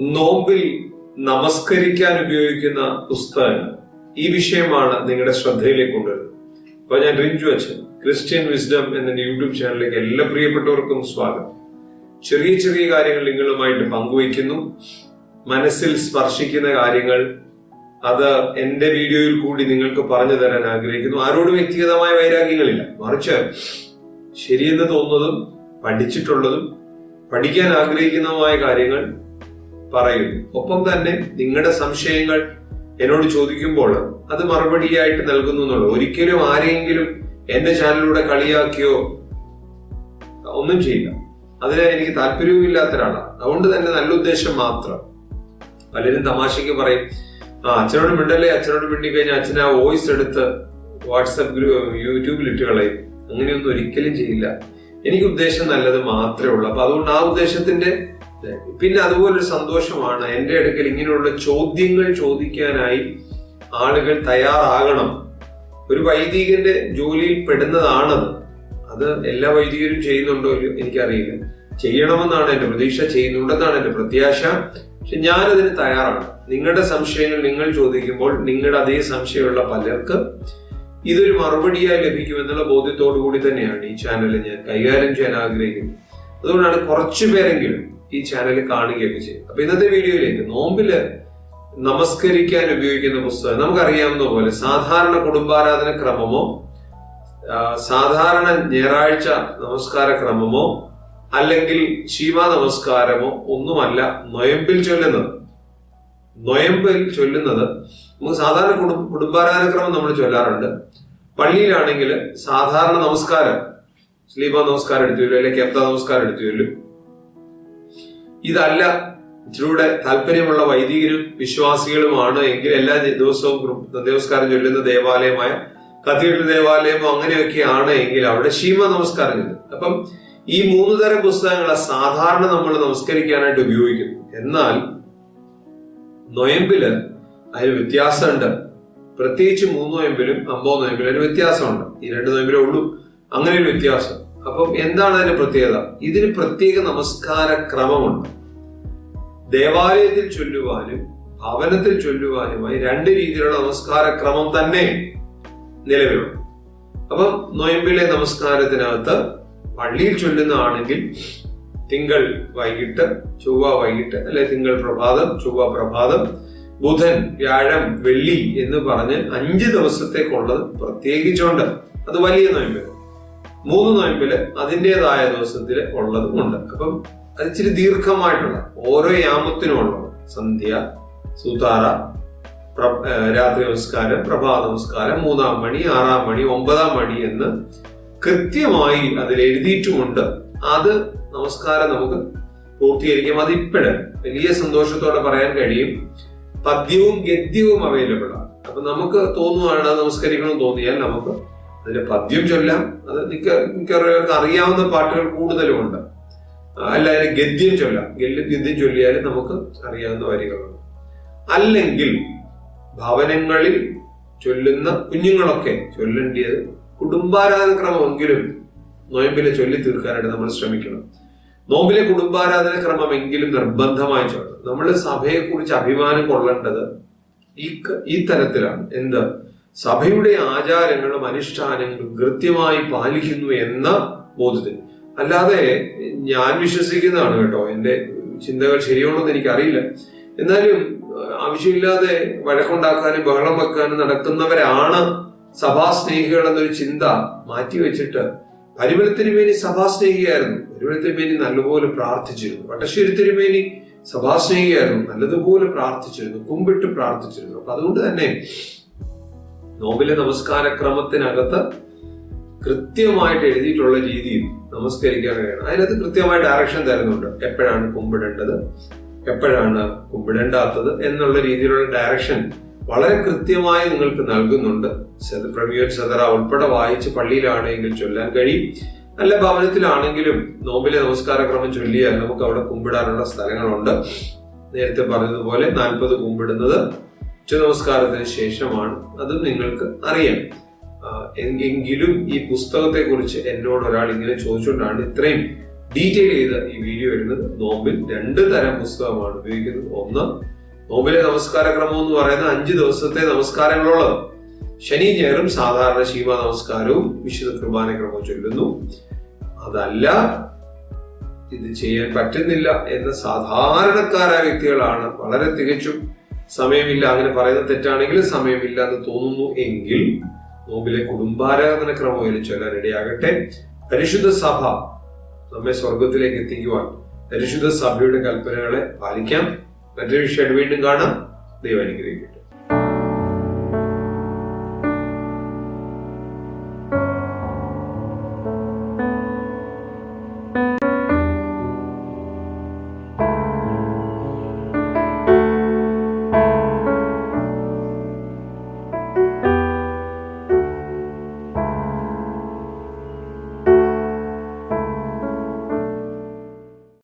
നോമ്പിൽ നമസ്കരിക്കാൻ ഉപയോഗിക്കുന്ന പുസ്തകം ഈ വിഷയമാണ് നിങ്ങളുടെ ശ്രദ്ധയിലേക്ക് കൊണ്ടുവരുന്നത്. അപ്പൊ ഞാൻ റിഞ്ചു അച്ഛൻ ക്രിസ്ത്യൻ വിസ്ഡം എന്ന യൂട്യൂബ് ചാനലിലേക്ക് എല്ലാ പ്രിയപ്പെട്ടവർക്കും സ്വാഗതം. ചെറിയ ചെറിയ കാര്യങ്ങൾ നിങ്ങളുമായിട്ട് പങ്കുവയ്ക്കുന്നു. മനസ്സിൽ സ്പർശിക്കുന്ന കാര്യങ്ങൾ അത് എന്റെ വീഡിയോയിൽ കൂടി നിങ്ങൾക്ക് പറഞ്ഞു തരാൻ ആഗ്രഹിക്കുന്നു. ആരോടും വ്യക്തിഗതമായ വൈരാഗ്യങ്ങളില്ല. മറിച്ച് ശരിയെന്ന് തോന്നുന്നതും പഠിച്ചിട്ടുള്ളതും പഠിക്കാൻ ആഗ്രഹിക്കുന്നതുമായ കാര്യങ്ങൾ പറയുന്നു. ഒപ്പം തന്നെ നിങ്ങളുടെ സംശയങ്ങൾ എന്നോട് ചോദിക്കുമ്പോൾ അത് മറുപടിയായിട്ട് നൽകുന്നു എന്നുള്ളൂ. ഒരിക്കലും ആരെയെങ്കിലും എന്റെ ചാനലിലൂടെ കളിയാക്കിയോ ഒന്നും ചെയ്യില്ല. അതിന് എനിക്ക് താല്പര്യവും ഇല്ലാത്ത ഒരാളാണ് അതുകൊണ്ട് തന്നെ നല്ല ഉദ്ദേശം മാത്രം. പലരും തമാശയ്ക്ക് പറയും ആ അച്ഛനോട് മിണ്ടല്ലേ? അച്ഛനോട് മിണ്ടി കഴിഞ്ഞാൽ അച്ഛൻ ആ വോയിസ് എടുത്ത് വാട്സപ്പ് ഗ്രൂപ്പ് യൂട്യൂബിൽ ഇട്ട് കളയും. അങ്ങനെയൊന്നും ഒരിക്കലും ചെയ്യില്ല. എനിക്ക് ഉദ്ദേശം നല്ലത് മാത്രമേ ഉള്ളൂ. അപ്പൊ അതുകൊണ്ട് ആ ഉദ്ദേശത്തിന്റെ പിന്നെ അതുപോലൊരു സന്തോഷമാണ് എന്റെ അടുക്കൽ ഇങ്ങനെയുള്ള ചോദ്യങ്ങൾ ചോദിക്കാനായി ആളുകൾ തയ്യാറാകണം. ഒരു വൈദികന്റെ ജോലിയിൽ പെടുന്നതാണത്. അത് എല്ലാ വൈദികരും ചെയ്യുന്നുണ്ടോ എനിക്കറിയില്ല. ചെയ്യണമെന്നാണ് എന്റെ പ്രതീക്ഷ ചെയ്യുന്നുണ്ടെന്നാണ് എന്റെ പ്രത്യാശ. പക്ഷെ ഞാനതിന് തയ്യാറാണ്. നിങ്ങളുടെ സംശയങ്ങൾ നിങ്ങൾ ചോദിക്കുമ്പോൾ നിങ്ങളുടെ അതേ സംശയമുള്ള പലർക്ക് ഇതൊരു മറുപടിയായി ലഭിക്കുമെന്നുള്ള ബോധ്യത്തോടു കൂടി തന്നെയാണ് ഈ ചാനൽ ഞാൻ കൈകാര്യം ചെയ്യാൻ ആഗ്രഹിക്കുന്നത്. അതുകൊണ്ടാണ് കുറച്ചു പേരെങ്കിലും ഈ ചാനൽ കാണുകയൊക്കെ ചെയ്യും. അപ്പൊ ഇന്നത്തെ വീഡിയോയിലേക്ക് നോമ്പിൽ നമസ്കരിക്കാൻ ഉപയോഗിക്കുന്ന പുസ്തകം നമുക്കറിയാവുന്ന പോലെ സാധാരണ കുടുംബാരാധന ക്രമമോ സാധാരണ ഞായറാഴ്ച നമസ്കാര ക്രമമോ അല്ലെങ്കിൽ ശിവ നമസ്കാരമോ ഒന്നുമല്ല നൊയമ്പിൽ ചൊല്ലുന്നത്. നൊയമ്പിൽ ചൊല്ലുന്നത് നമുക്ക് സാധാരണ കുടും കുടുംബാരാധന ക്രമം നമ്മൾ ചൊല്ലാറുണ്ട്. പള്ളിയിലാണെങ്കിൽ സാധാരണ നമസ്കാരം സ്ലീപ നമസ്കാരം എടുത്തു വരും അല്ലെങ്കിൽ കെപ്ത നമസ്കാരം എടുത്തു വരും. ഇതല്ല. ഇച്ചിലൂടെ താല്പര്യമുള്ള വൈദികരും വിശ്വാസികളുമാണ്. എങ്കിൽ എല്ലാ ദിവസവും നമസ്കാരം ചൊല്ലുന്ന ദേവാലയമായ കത്തീഡ്രൽ ദേവാലയമോ അങ്ങനെയൊക്കെയാണ് എങ്കിൽ അവിടെ ശീമ നമസ്കാരം ചൊല്ലും അപ്പം ഈ മൂന്ന് തരം പുസ്തകങ്ങളെ സാധാരണ നമ്മൾ നമസ്കരിക്കാനായിട്ട് ഉപയോഗിക്കുന്നു എന്നാൽ നൊയമ്പിൽ അതിന് വ്യത്യാസമുണ്ട്. പ്രത്യേകിച്ച് മൂന്ന് നൊയമ്പിലും അമ്പത് നൊയമ്പിലും അതിന് വ്യത്യാസമുണ്ട്. ഈ രണ്ട് നൊയമ്പിലേ ഉള്ളൂ. അങ്ങനെ ഒരു വ്യത്യാസം. അപ്പം എന്താണ് അതിന്റെ പ്രത്യേകത? ഇതിന് പ്രത്യേക നമസ്കാര ക്രമമുണ്ട്. ദേവാലയത്തിൽ ചൊല്ലുവാനും ഭവനത്തിൽ ചൊല്ലുവാനുമായി രണ്ട് രീതിയിലുള്ള നമസ്കാര ക്രമം തന്നെ നിലവിലുണ്ട്. അപ്പം നൊയമ്പിലെ നമസ്കാരത്തിനകത്ത് പള്ളിയിൽ ചൊല്ലുന്നതാണെങ്കിൽ തിങ്കൾ വൈകിട്ട് ചൊവ്വ വൈകിട്ട് അല്ലെ തിങ്കൾ പ്രഭാതം ചൊവ്വ പ്രഭാതം ബുധൻ വ്യാഴം വെള്ളി എന്ന് പറഞ്ഞ് അഞ്ച് ദിവസത്തേക്കുള്ളത് പ്രത്യേകിച്ചുണ്ട്. അത് വലിയ നൊയമ്പ്. മൂന്ന് നോയമ്പിൽ അതിന്റെതായ ദിവസത്തിൽ ഉള്ളതും ഉണ്ട്. അപ്പം അത് ഇച്ചിരി ദീർഘമായിട്ടുള്ള ഓരോ യാമത്തിനും ഉള്ളത് സന്ധ്യ സൂതാറ രാത്രി നമസ്കാരം പ്രഭാത നമസ്കാരം മൂന്നാം മണി ആറാം മണി ഒമ്പതാം മണി എന്ന് കൃത്യമായി അതിൽ എഴുതിയിട്ടുമുണ്ട്. അത് നമസ്കാരം നമുക്ക് പൂർത്തീകരിക്കാം. അത് ഇപ്പോഴും വലിയ സന്തോഷത്തോടെ പറയാൻ കഴിയും. പദ്യവും ഗദ്യവും അവൈലബിൾ ആണ്. അപ്പൊ നമുക്ക് തോന്നുവാണ് നമസ്കരിക്കണം തോന്നിയാൽ നമുക്ക് അതിന്റെ പദ്യം ചൊല്ലാം. അത് മിക്ക മിക്കവർക്ക് അറിയാവുന്ന പാട്ടുകൾ കൂടുതലുമുണ്ട്. അതിന് ഗദ്യം ചൊല്ലാം. ഗദ്യം ചൊല്ലിയാലും നമുക്ക് അറിയാവുന്ന വരികളുണ്ട്. അല്ലെങ്കിൽ ഭവനങ്ങളിൽ ചൊല്ലുന്ന കുഞ്ഞുങ്ങളൊക്കെ ചൊല്ലേണ്ടിയത് കുടുംബാരാധന ക്രമമെങ്കിലും നോയമ്പിലെ ചൊല്ലി തീർക്കാനായിട്ട് നമ്മൾ ശ്രമിക്കണം. നോമ്പിലെ കുടുംബാരാധന ക്രമമെങ്കിലും നിർബന്ധമായി ചൊല്ലണം. നമ്മൾ സഭയെക്കുറിച്ച് അഭിമാനം കൊള്ളേണ്ടത് ഈ ഈ തരത്തിലാണ്. എന്ത്? സഭയുടെ ആചാരങ്ങളും അനുഷ്ഠാനങ്ങളും കൃത്യമായി പാലിക്കുന്നു എന്ന ബോധത്തിൽ അല്ലാതെ ഞാൻ വിശ്വസിക്കുന്നതാണ് കേട്ടോ. എന്റെ ചിന്തകൾ ശരിയാണോ ശരിയാണോന്ന് എനിക്കറിയില്ല. എന്നാലും ആവശ്യമില്ലാതെ വഴക്കുണ്ടാക്കാനും ബഹളം വെക്കാനും നടക്കുന്നവരാണ് സഭാസ്നേഹികൾ എന്നൊരു ചിന്ത മാറ്റിവെച്ചിട്ട് പരിമളത്തിരുമേനി സഭാസ്നേഹിയായിരുന്നു. പരിമളത്തിരുമേനി നല്ലപോലെ പ്രാർത്ഥിച്ചിരുന്നു. വട്ടശ്ശേരി തിരുമേനി സഭാസ്നേഹിയായിരുന്നു. നല്ലതുപോലെ പ്രാർത്ഥിച്ചിരുന്നു. കുമ്പിട്ട് പ്രാർത്ഥിച്ചിരുന്നു. അപ്പൊ അതുകൊണ്ട് തന്നെ നോബിലെ നമസ്കാര ക്രമത്തിനകത്ത് കൃത്യമായിട്ട് എഴുതിയിട്ടുള്ള രീതിയിൽ നമസ്കരിക്കാൻ കഴിയണം. അതിനകത്ത് കൃത്യമായ ഡയറക്ഷൻ തരുന്നുണ്ട്. എപ്പോഴാണ് കുമ്പിടേണ്ടത്? എപ്പോഴാണ് കുമ്പിടേണ്ടാത്തത്? എന്നുള്ള രീതിയിലുള്ള ഡയറക്ഷൻ വളരെ കൃത്യമായി നിങ്ങൾക്ക് നൽകുന്നുണ്ട്. പ്രവിയോൻ സദറ ഉൾപ്പെടെ വായിച്ച് പള്ളിയിലാണെങ്കിൽ ചൊല്ലാൻ കഴിയും. നല്ല ഭവനത്തിലാണെങ്കിലും നോമ്പിലെ നമസ്കാര ക്രമം ചൊല്ലിയാൽ നമുക്ക് അവിടെ കുമ്പിടാനുള്ള സ്ഥലങ്ങളുണ്ട്. നേരത്തെ പറഞ്ഞതുപോലെ നാൽപ്പത് കുമ്പിടുന്നത് ഉച്ച നമസ്കാരത്തിന് ശേഷമാണ് അതും നിങ്ങൾക്ക് അറിയാം. എങ്കിലും ഈ പുസ്തകത്തെ കുറിച്ച് എന്നോട് ഒരാൾ ഇങ്ങനെ ചോദിച്ചുകൊണ്ടാണ് ഇത്രയും ഡീറ്റെയിൽ ചെയ്ത ഈ വീഡിയോ വരുന്നത്. നോമ്പിൽ രണ്ട് തരം പുസ്തകമാണ് ഉപയോഗിക്കുന്നത്. ഒന്ന് നോമ്പിലെ നമസ്കാര ക്രമം എന്ന് പറയുന്ന അഞ്ച് ദിവസത്തെ നമസ്കാരങ്ങളുള്ളത്. ശനി ഞായറും സാധാരണ ശീമ നമസ്കാരവും വിശുദ്ധ കുർബാന ക്രമവും ചൊല്ലുന്നു. അതല്ല ഇത് ചെയ്യാൻ പറ്റുന്നില്ല എന്ന സാധാരണക്കാരായ വ്യക്തികളാണ് വളരെ തികച്ചും സമയമില്ല അങ്ങനെ പറയുന്നത് തെറ്റാണെങ്കിൽ സമയമില്ല എന്ന് തോന്നുന്നു എങ്കിൽ നോമ്പിലെ കുടുംബാരാധന ക്രമം ചൊല്ലാൻ ഇടയാകട്ടെ പരിശുദ്ധ സഭ നമ്മെ സ്വർഗത്തിലേക്ക് എത്തിക്കുവാൻ പരിശുദ്ധ സഭയുടെ കൽപ്പനകളെ പാലിക്കാം. മറ്റൊരു വിഷയമായിട്ട് വീണ്ടും കാണാം. ദൈവം അനുഗ്രഹിക്കട്ടെ.